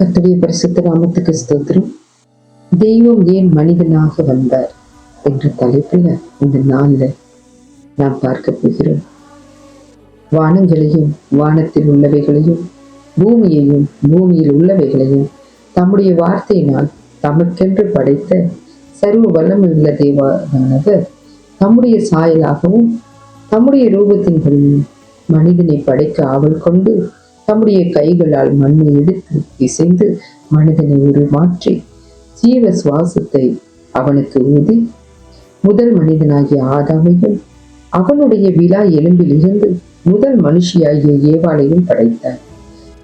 கத்துடைய பரிசுத்த நாமத்துக்கு ஸ்தோத்திரம். தெய்வம் ஏன் மனிதனாக வந்தார் என்ற தலைப்புல இந்த நாளில் நாம் பார்க்க போகிறோம். வானங்களையும் வானத்தில் உள்ளவைகளையும் பூமியையும் பூமியில் உள்ளவைகளையும் தம்முடைய வார்த்தையினால் தமக்கென்று படைத்த சர்வ வல்லமுள்ள தேவனானவர் தம்முடைய சாயலாகவும் தம்முடைய ரூபத்தின்படியும் மனிதனை படைக்க ஆவல் கொண்டு தம்முடைய கைகளால் மண்ணை எடுத்து பிசைந்து மனிதனை உருமாற்றி ஜீவ சுவாசத்தை அவனுக்கு ஊதி முதல் மனிதனாகிய ஆதாமையும் அவனுடைய விழா எலும்பில் இருந்து முதல் மனுஷியாகிய ஏவாளையும் படைத்தார்.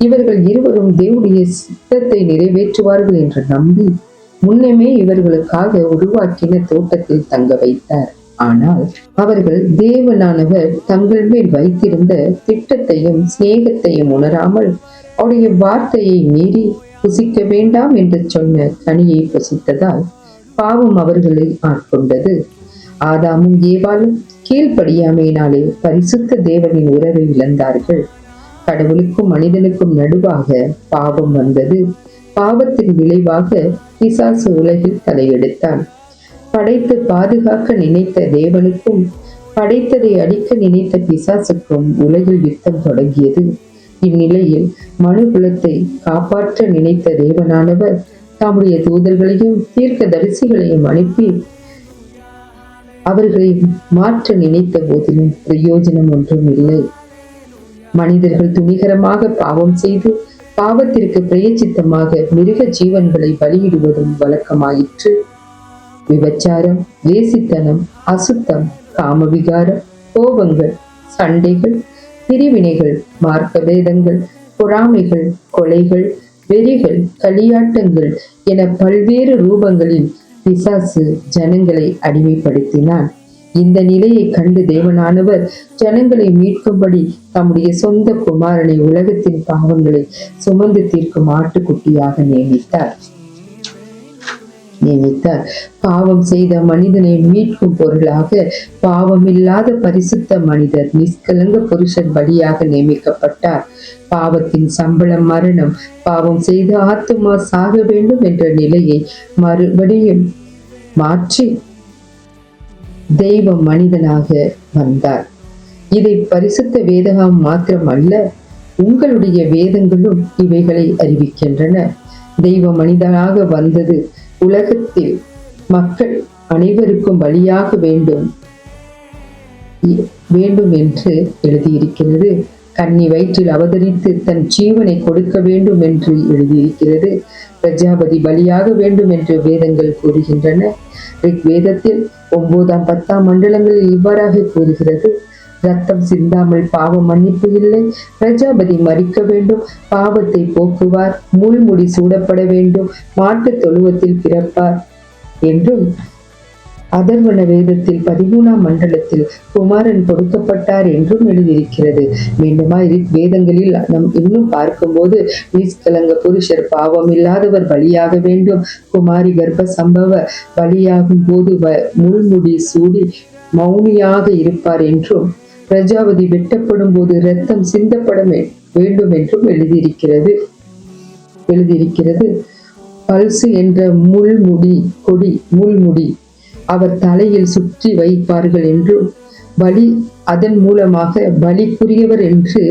இவர்கள் இருவரும் தேவனுடைய சித்தத்தை நிறைவேற்றுவார்கள் என்று நம்பி முன்னமே இவர்களுக்காக உருவாக்கின தோட்டத்தில் தங்க வைத்தார். ஆனால் அவர்கள் தேவனானவர் தங்கள் மேல் வைத்திருந்த திட்டத்தையும் சிநேகத்தையும் உணராமல் அவருடைய வார்த்தையை மீறி புசிக்க வேண்டாம் என்று சொன்ன கனியை புசித்ததால் பாவம் அவர்களை ஆட்கொண்டது. ஆதாமும் ஏவாளும் கீழ்ப்படியாமையினாலே பரிசுத்த தேவனின் உறவை இழந்தார்கள். கடவுளுக்கும் மனிதனுக்கும் நடுவாக பாவம் வந்தது. பாவத்தின் விளைவாக பிசாசு உலகில் தலையெடுத்தான். படைத்து பாதுகாக்க நினைத்த தேவனுக்கும் படைத்ததை அடிக்க நினைத்த பிசாசுக்கும் உலகில் யுத்தம் தொடங்கியது. இந்நிலையில் மனுகுலத்தை காப்பாற்ற நினைத்த தேவனானவர் தம்முடைய தூதர்களையும் தீர்க்க தரிசிகளையும் அனுப்பி அவர்களை மாற்ற நினைத்த போதிலும் பிரயோஜனம் ஒன்றும் இல்லை. மனிதர்கள் துணிகரமாக பாவம் செய்து பாவத்திற்கு பிரயச்சித்தமாக மிருக ஜீவன்களை பலியிடுவதும் வழக்கமாயிற்று. விபச்சாரம் வேசித்தனம் அசுத்தம் காமவிகாரம் கோபங்கள் சண்டைகள் பிரிவினைகள் மார்க்கபேதங்கள் பொறாமைகள் கொலைகள் வெறிகள் களியாட்டங்கள் என பல்வேறு ரூபங்களில் பிசாசு ஜனங்களை அடிமைப்படுத்தினான். இந்த நிலையை கண்டு தேவனானவர் ஜனங்களை மீட்கும்படி தம்முடைய சொந்த குமாரனை உலகத்தின் பாவங்களை சுமந்து தீர்க்கும் ஆட்டுக்குட்டியாக நியமித்தார். நினைத்தார் பாவம் செய்த மனிதனை மீட்கும் பொருளாக பாவமில்லாத பரிசுத்த மனிதர் நிஷ்கலங்க புருஷன் பலியாக நியமிக்கப்பட்டார். பாவத்தின் சம்பளம் மரணம். பாவம் செய்த ஆத்துமா சாக வேண்டும் என்ற நிலையை மறுபடியும் மாற்றி தெய்வம் மனிதனாக வந்தார். இதை பரிசுத்த வேதகம் மாத்திரம் அல்ல உங்களுடைய வேதங்களும் இவைகளை அறிவிக்கின்றன. தெய்வ மனிதனாக வந்தது உலகத்தில் மக்கள் அனைவருக்கும் வழியாக வேண்டும். வேண்டும் என்று எழுதியிருக்கிறது. கன்னி வயிற்றில் அவதரித்து தன் ஜீவனை கொடுக்க வேண்டும் என்று எழுதியிருக்கிறது. பிரஜாபதி பலியாக வேண்டும் என்று வேதங்கள் கூறுகின்றன. ரிக் வேதத்தில் ஒன்பதாம் பத்தாம் மண்டலங்களில் இவ்வாறாக கூறுகிறது. ரத்தம் சிந்தாமல் பாவ மன்னிப்பு இல்லை. பிரஜாபதி மறிக்க வேண்டும். பாவத்தை போக்குவார். முள்முடி சூடப்பட வேண்டும். மாட்டு தொழுவத்தில் பிறப்பார். என்றும் அதர்வன வேதத்தில் பதிமூணாம் மண்டலத்தில் குமாரன் கொடுக்கப்பட்டார் என்றும் எழுதியிருக்கிறது. மீண்டுமா வேதங்களில் நம் இன்னும் பார்க்கும்போது நிஷ்கலங்க புருஷர் பாவம் இல்லாதவர் பலியாக வேண்டும். குமாரி கர்ப்ப சம்பவ பலியாகும் போது முள்முடி சூடி மௌனியாக இருப்பார் என்றும் பிரஜாபதி வெட்டப்படும் போது ரத்தம் சிந்தப்பட வேண்டும் என்றும் எழுதியிருக்கிறது. எழுதியிருக்கிறது. பல்சு என்ற முள்முடி கொடி முள்முடி அவர் தலையில் சுற்றி வைப்பார்கள் என்றும் பலி அதன் மூலமாக பலிக்குரியவர் என்று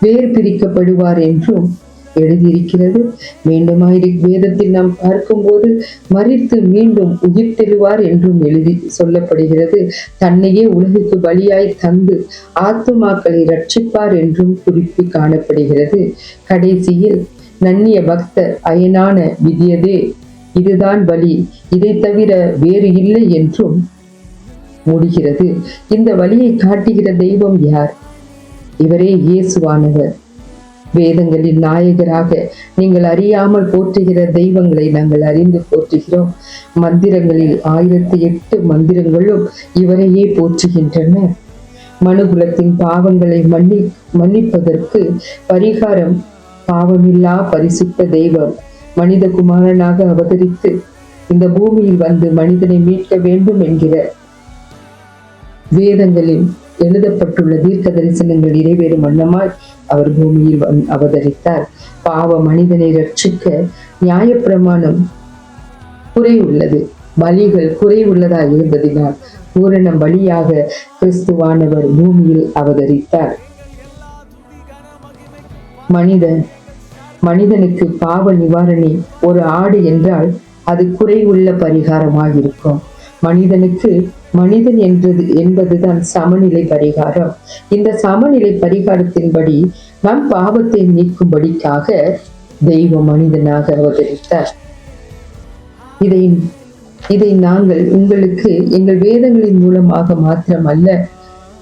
வேர் பிரிக்கப்படுவார் என்றும் எழுதியிருக்கிறது. மீண்டுமாய் வேதத்தில் நாம் பார்க்கும்போது மறித்து மீண்டும் உயிர்த்தெழுவார் என்றும் எழுதி சொல்லப்படுகிறது. தன்னையே உலகுக்கு பலியாய் தந்து ஆத்துமாக்களை ரட்சிப்பார் என்றும் குறிப்பி காணப்படுகிறது. கடைசியில் நன்னிய பக்தர் அயனான விதியதே இதுதான் வழி. இதை தவிர வேறு இல்லை என்றும் முடிகிறது. இந்த வழியை காட்டுகிற தெய்வம் யார்? இவரே இயேசுவானவர். வேதங்களின் நாயகராக நீங்கள் அறியாமல் போற்றுகிற தெய்வங்களை நாங்கள் அறிந்து போற்றுகிறோம். மந்திரங்களில் ஆயிரத்தி எட்டு மந்திரங்களும் இவரையே போற்றுகின்றன. மனுகுலத்தின் பாவங்களை மன்னி மன்னிப்பதற்கு பரிகாரம் பாவமில்லா பரிசுத்த தெய்வம் மனித குமாரனாக அவதரித்து இந்த பூமியில் வந்து மனிதனை மீட்க வேண்டும் என்கிற வேதங்களின் எழுதப்பட்டுள்ள தீர்க்க தரிசனங்கள் நிறைவேறும் வண்ணமாய் அவர் பூமியில் அவதரித்தார். பாவ மனிதனை ரட்சிக்க நியாயப்பிரமாணம் குறை உள்ளது பலிகள் குறை இருந்ததினால் பூரண பலியாக கிறிஸ்துவானவர் பூமியில் அவதரித்தார். மனிதன் மனிதனுக்கு பாவ நிவாரணி ஒரு ஆடு என்றால் அது குறைவுள்ள பரிகாரமாக இருக்கும் மனிதனுக்கு மனிதன் என்றது என்பதுதான் சமநிலை பரிகாரம். இந்த சமநிலை பரிகாரத்தின்படி நம் பாவத்தை நீக்கும்படிக்காக தெய்வ மனிதனாக அவதரித்தார். இதை இதை நாங்கள் உங்களுக்கு எங்கள் வேதங்களின் மூலமாக மாத்திரமல்ல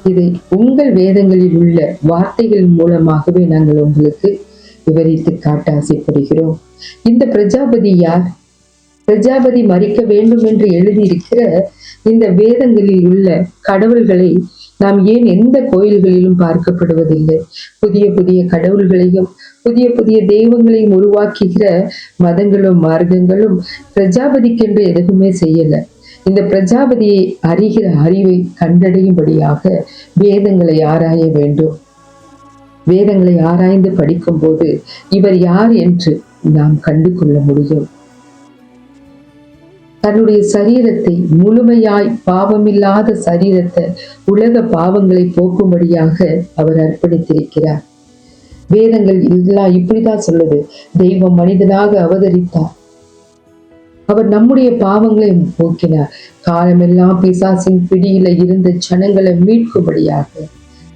இதை உங்கள் வேதங்களில் உள்ள வார்த்தைகள் மூலமாகவே நாங்கள் உங்களுக்கு விவரித்து காட்ட ஆசைப்படுகிறோம். இந்த பிரஜாபதி யார்? பிரஜாபதி மறிக்க வேண்டும் என்று எழுதியிருக்கிற இந்த வேதங்களில் உள்ள கடவுள்களை நாம் ஏன் எந்த கோயில்களிலும் பார்க்கப்படுவதில்லை? புதிய புதிய கடவுள்களையும் புதிய புதிய தெய்வங்களையும் உருவாக்குகிற மதங்களும் மார்க்கங்களும் பிரஜாபதிக்கென்று எதுவுமே செய்யல. இந்த பிரஜாபதியை அறிகிற அறிவை கண்டடையும்படியாக வேதங்களை ஆராய வேண்டும். வேதங்களை ஆராய்ந்து படிக்கும்போது இவர் யார் என்று நாம் கண்டு கொள்ள முடியும். தன்னுடைய சரீரத்தை முழுமையாய் பாவமில்லாத சரீரத்தை உலக பாவங்களை போக்கும்படியாக அவர் அர்ப்பணித்திருக்கிறார். வேதங்கள் எல்லாம் இப்படிதான் சொல்லுது. தெய்வம் மனிதனாக அவதரித்தார். அவர் நம்முடைய பாவங்களை போக்கினார். காலமெல்லாம் பிசாசின் பிடியில இருந்த ஜனங்களை மீட்கும்படியாக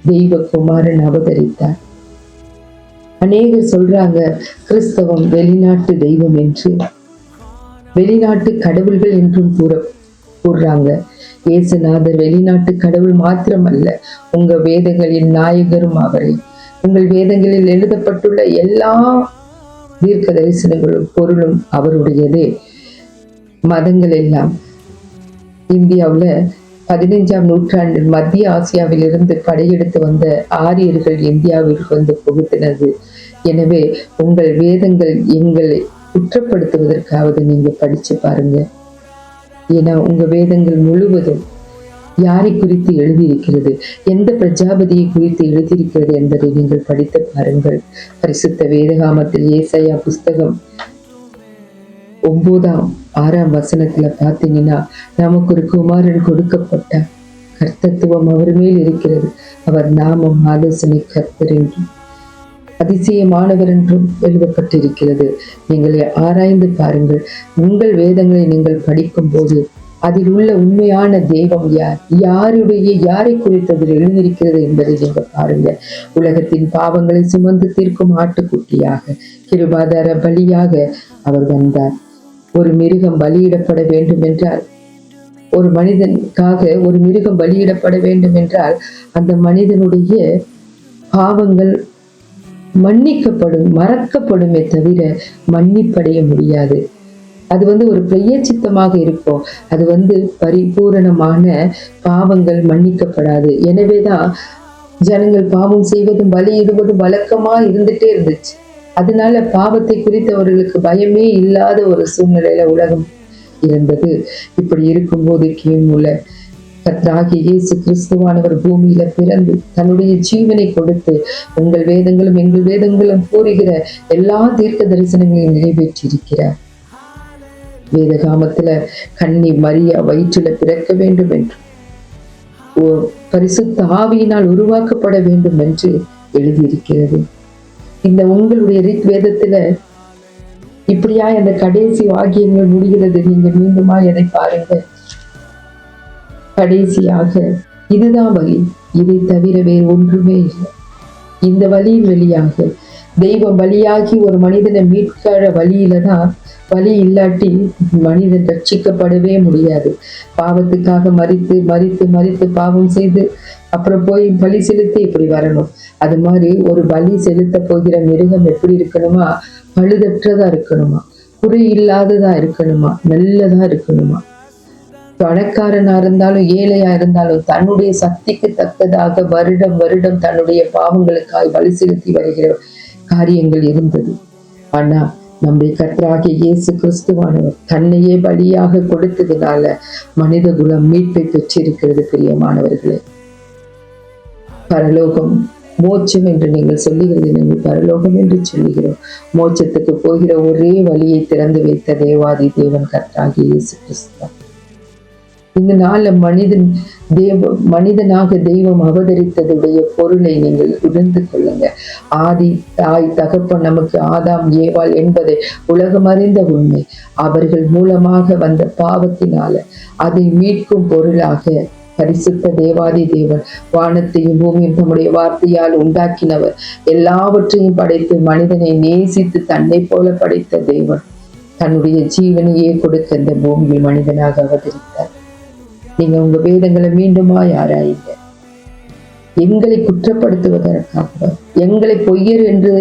தெய்வ குமாரன் அவதரித்தார். அநேகர் சொல்றாங்க கிறிஸ்தவம் வெளிநாட்டு தெய்வம் என்று. வெளிநாட்டு கடவுள்கள் என்றும் கூற கூறுறாங்க. இயேசுநாதர் வெளிநாட்டு கடவுள் மாத்திரமல்ல உங்க வேதங்களின் நாயகரும் அவரே. உங்கள் வேதங்களில் எழுதப்பட்டுள்ள எல்லா தீர்க்க தரிசனங்களும் பொருளும் அவருடையதே. மதங்கள் எல்லாம் இந்தியாவுல பதினைஞ்சாம் நூற்றாண்டில் மத்திய ஆசியாவிலிருந்து படையெடுத்து வந்த ஆரியர்கள் இந்தியாவிற்கு வந்து புகுத்தினது. எனவே உங்கள் வேதங்கள் எங்களை குற்றப்படுத்துவதற்காவது நீங்க படிச்சு பாருங்க. ஏன்னா உங்க வேதங்கள் முழுவதும் யாரை குறித்து எழுதியிருக்கிறது? எந்த பிரஜாபதியை குறித்து எழுதியிருக்கிறது என்பதை நீங்கள் படித்து பாருங்கள். பரிசுத்த வேதகாமத்தில் ஏசையா புஸ்தகம் ஒன்பதாம் ஆறாம் வசனத்துல பாத்தீங்கன்னா நமக்கு ஒரு குமாரன் கொடுக்கப்பட்ட கர்த்தத்துவம் அவர் மேல் இருக்கிறது. அவர் நாமம் ஆலோசனை கர்த்தர் என்றும் அதிசயமானவர் என்றும் எழுதப்பட்டிருக்கிறது. நீங்கள் ஆராய்ந்து பாருங்கள். உங்கள் வேதங்களை நீங்கள் படிக்கும் போது அதில் உள்ள உண்மையான தெய்வம் யார்? யாருடைய யாரை குறித்து அதில் எழுந்திருக்கிறது என்பதை நீங்கள் பாருங்க உலகத்தின் பாவங்களை சுமந்து தீர்க்கும் ஆட்டுக்குட்டியாக கிருபாதார பலியாக அவர் வந்தார். ஒரு மிருகம் பலியிடப்பட வேண்டும் என்றால் ஒரு மனிதனுக்காக ஒரு மிருகம் பலியிடப்பட வேண்டும் என்றால் அந்த மனிதனுடைய பாவங்கள் மன்னிக்கப்படும் மறக்கப்படுமே தவிர மன்னிப்படைய முடியாது. அது வந்து ஒரு பிரயச்சித்தமாக இருக்கும். அது வந்து பரிபூரணமான பாவங்கள் மன்னிக்கப்படாது. எனவேதான் ஜனங்கள் பாவம் செய்வதும் பலியிடுவதும் வழக்கமா இருந்துட்டே இருந்துச்சு. அதனால பாவத்தை குறித்தவர்களுக்கு பயமே இல்லாத ஒரு சூழ்நிலையில உலகம் இருந்தது. இப்படி இருக்கும்போது கீழ்முல கர்த்தராகிய இயேசு கிறிஸ்துவானவர் பூமியில பிறந்து தன்னுடைய ஜீவனை கொடுத்து உங்கள் வேதங்களும் எங்கள் வேதங்களும் கூறுகிற எல்லா தீர்க்க தரிசனங்களையும் நிறைவேற்றியிருக்கிறார். வேத காமத்துல கண்ணி மரியா வயிற்றுல பிறக்க வேண்டும் என்று. ஓ- பரிசுத்த ஆவியினால் உருவாக்கப்பட வேண்டும் என்று எழுதியிருக்கிறது. இந்த உங்களுடைய ரிக் வேதத்துல இப்படியா அந்த கடைசி வாக்கியங்கள் முடிகிறது நீங்க மீண்டுமா எதை பாருங்க கடைசியாக இதுதான் வழி. இதை தவிர வேறு ஒன்றுமே இல்லை. இந்த வழியின் வழியாக தெய்வம் வழியாகி ஒரு மனிதனை மீட்கிற வழியில தான் வழி இல்லாட்டி மனிதன் ரட்சிக்கப்படவே முடியாது. பாவத்துக்காக மறித்து மறித்து மறித்து பாவம் செய்து அப்புறம் போய் பலி செலுத்தி இப்படி வரணும். அது மாதிரி ஒரு பலி செலுத்த போகிற மிருகம் எப்படி இருக்கணுமா? பழுதற்றதா இருக்கணுமா? குறை இல்லாததா இருக்கணுமா? நல்லதா இருக்கணுமா? பணக்காரனா இருந்தாலும் ஏழையா இருந்தாலும் தன்னுடைய சக்திக்கு தக்கதாக வருடம் வருடம் தன்னுடைய பாவங்களுக்காய் வலி செலுத்தி வருகிற காரியங்கள் இருந்தது. ஆனா நம்முடைய கர்த்தராகிய இயேசு கிறிஸ்துவானவர் தன்னையே பலியாக கொடுத்ததுனால மனித குலம் மீட்பை பெற்றிருக்கிறது பிரியமானவர்களே. பரலோகம் மோட்சம் என்று நீங்கள் சொல்லுகிறது நீங்கள் பரலோகம் என்று சொல்லுகிறோம். மோட்சத்துக்கு போகிற ஒரே வழியை திறந்து வைத்த தேவாதி தேவன் கர்த்தராகிய இயேசு கிறிஸ்துவன் இந்த நாளில் மனிதன் தேவ மனிதனாக தெய்வம் அவதரித்ததுடைய பொருளை நீங்கள் உணர்ந்து கொள்ளுங்க. ஆதி தாய் தகப்பன் நமக்கு ஆதாம் ஏவாள் என்பதை உலகம் அறிந்த உண்மை. அவர்கள் மூலமாக வந்த பாவத்தினால அதை மீட்கும் பொருளாக பரிசுத்த தேவாதி தேவன் வானத்தையும் பூமியும் தம்முடைய வார்த்தையால் உண்டாக்கினவர். எல்லாவற்றையும் படைத்து மனிதனை நேசித்து தன்னை போல படைத்த தேவன் தன்னுடைய ஜீவனையே கொடுக்க இந்த பூமியில் மனிதனாக அவதரித்தார். நீங்க உங்க வேதங்களை மீண்டுமாய் ஆராயுங்க. எங்களை குற்றப்படுத்துவதற்காக எங்களை பொய்யர் என்று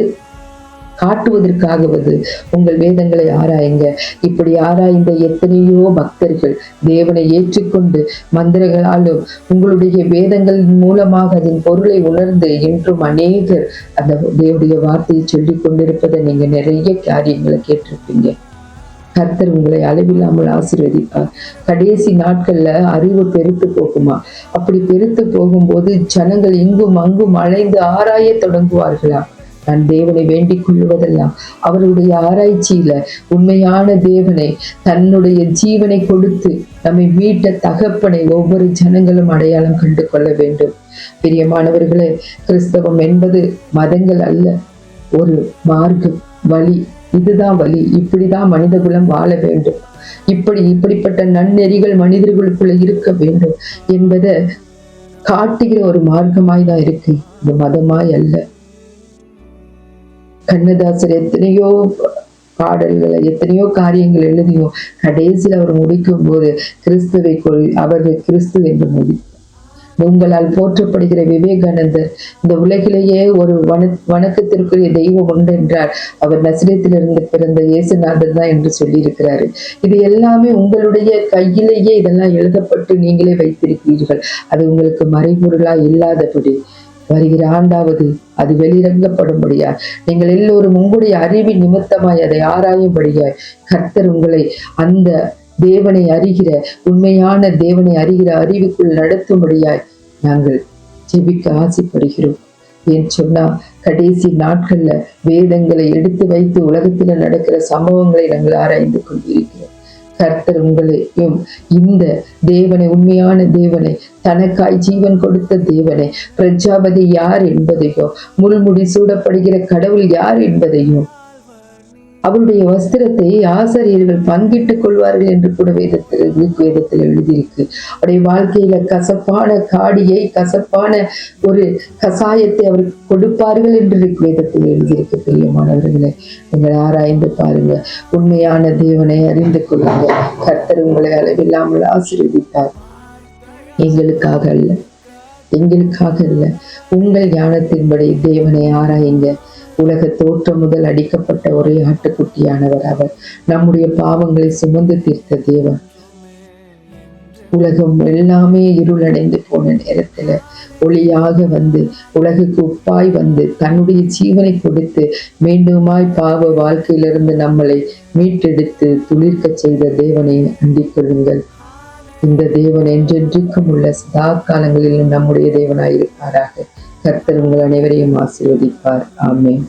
காட்டுவதற்காகவது உங்கள் வேதங்களை ஆராயுங்க. இப்படி ஆராய்ந்த எத்தனையோ பக்தர்கள் தேவனை ஏற்றுக்கொண்டு மந்திரங்களாலும் உங்களுடைய வேதங்கள் மூலமாக அதன் பொருளை உணர்ந்து இன்றும் அநேகர் அந்த தேவனுடைய வார்த்தையை சொல்லிக் கொண்டிருப்பதை நீங்க நிறைய காரியங்களை கேட்டிருப்பீங்க. கர்த்தர் உங்களை அளவில்லாமல் ஆசீர்வதிப்பார். கடைசி நாட்கள்ல அறிவு பெருத்து போகுமா? அப்படி பெருத்து போகும்போது ஜனங்கள் இங்கும் அங்கும் அலைந்து ஆராய தொடங்குவார்களா? நான் தேவனை வேண்டிக் கொள்வதெல்லாம் அவருடைய ஆராய்ச்சியில உண்மையான தேவனை தன்னுடைய ஜீவனை கொடுத்து நம்மை மீட்ட தகப்பனை ஒவ்வொரு ஜனங்களும் அடையாளம் கண்டு கொள்ள வேண்டும். பிரியமானவர்களே கிறிஸ்தவம் என்பது மதங்கள் அல்ல ஒரு மார்க்கம். வழி இதுதான் வழி இப்படிதான் மனித குலம் வாழ வேண்டும். இப்படி இப்படிப்பட்ட நன்னெறிகள் மனிதர்களுக்குள்ள இருக்க வேண்டும் என்பதை காட்டுகிற ஒரு மார்க்கமாய் தான் இருக்கு. இது மதமாய் அல்ல. கண்ணதாசர் எத்தனையோ பாடல்களை எத்தனையோ காரியங்கள் எழுதியும் கடைசியில் அவர் முடிக்கும் போது கிறிஸ்துவை கொள் அவர்கள் கிறிஸ்து என்று முடி உங்களால் போற்றப்படுகிற விவேகானந்தர் இந்த உலகிலேயே ஒரு வன வணக்கத்திற்குரிய தெய்வம் உண்டு என்றார் அவர் நசிரத்திலிருந்து பிறந்த இயேசுநாதர் தான் என்று சொல்லியிருக்கிறாரு. இது எல்லாமே உங்களுடைய கையிலேயே இதெல்லாம் எழுதப்பட்டு நீங்களே வைத்திருக்கிறீர்கள். அது உங்களுக்கு மறைபொருளா இல்லாதபடி. வருகிற ஆண்டாவது அது வெளிரங்கப்படும்படியாய் நீங்கள் எல்லோரும் உங்களுடைய அறிவின் நிமித்தமாய் அதை ஆராயும்படியாய் கர்த்தர் உங்களை அந்த தேவனை அறிகிற உண்மையான தேவனை அறிகிற அறிவுக்குள் நடத்தும்படியாய் நாங்கள் ஜெபிக்க ஆசைப்படுகிறோம். ஏன் சொன்னா கடைசி நாட்கள்ல வேதங்களை எடுத்து வைத்து உலகத்துல நடக்கிற சம்பவங்களை நாங்கள் ஆராய்ந்து கொண்டிருக்கிறோம். கர்த்தர் உங்களையும் இந்த தேவனை உண்மையான தேவனை தனக்காய் ஜீவன் கொடுத்த தேவனை பிரஜாபதி யார் என்பதையும் முள்முடி சூடப்படுகிற கடவுள் யார் என்பதையும் அவருடைய வஸ்திரத்தை ஆசிரியர்கள் பங்கிட்டுக் கொள்வார்கள் என்று கூட வேதத்தில் வேதத்தில் எழுதியிருக்கு. அவருடைய வாழ்க்கையில கசப்பான காடியை கசப்பான ஒரு கசாயத்தை அவர் கொடுப்பார்கள் என்று வேதத்தில் எழுதியிருக்கு பிரியமானவர்களை. நீங்கள் ஆராய்ந்து பாருங்க. உண்மையான தேவனை அறிந்து கொள்ளுங்க. கர்த்தர் உங்களை அளவில்லாமல் ஆசீர்வதித்தார் எங்களுக்காக அல்ல. எங்களுக்காக அல்ல. உங்கள் ஞானத்தின்படி தேவனை ஆராயுங்க. உலக தோற்றம் முதல் அடிக்கப்பட்ட ஒரே ஆட்டுக்குட்டியானவர் அவர். நம்முடைய பாவங்களை சுமந்து தீர்த்த தேவன். உலகம் எல்லாமே இருளடைந்து போன நேரத்துல ஒளியாக வந்து உலகுக்கு உப்பாய் வந்து தன்னுடைய ஜீவனை கொடுத்து மீண்டுமாய் பாவ வாழ்க்கையிலிருந்து நம்மளை மீட்டெடுத்து துளிர்க்க செய்த தேவனை அண்டிக் கொள்ளுங்கள். இந்த தேவன் என்றென்றைக்கும் உள்ள சதா காலங்களிலும் நம்முடைய தேவனாயிருப்பாராக. கர்த்தர் உங்கள் அனைவரையும் ஆசீர்வதிப்பார். ஆமேன்.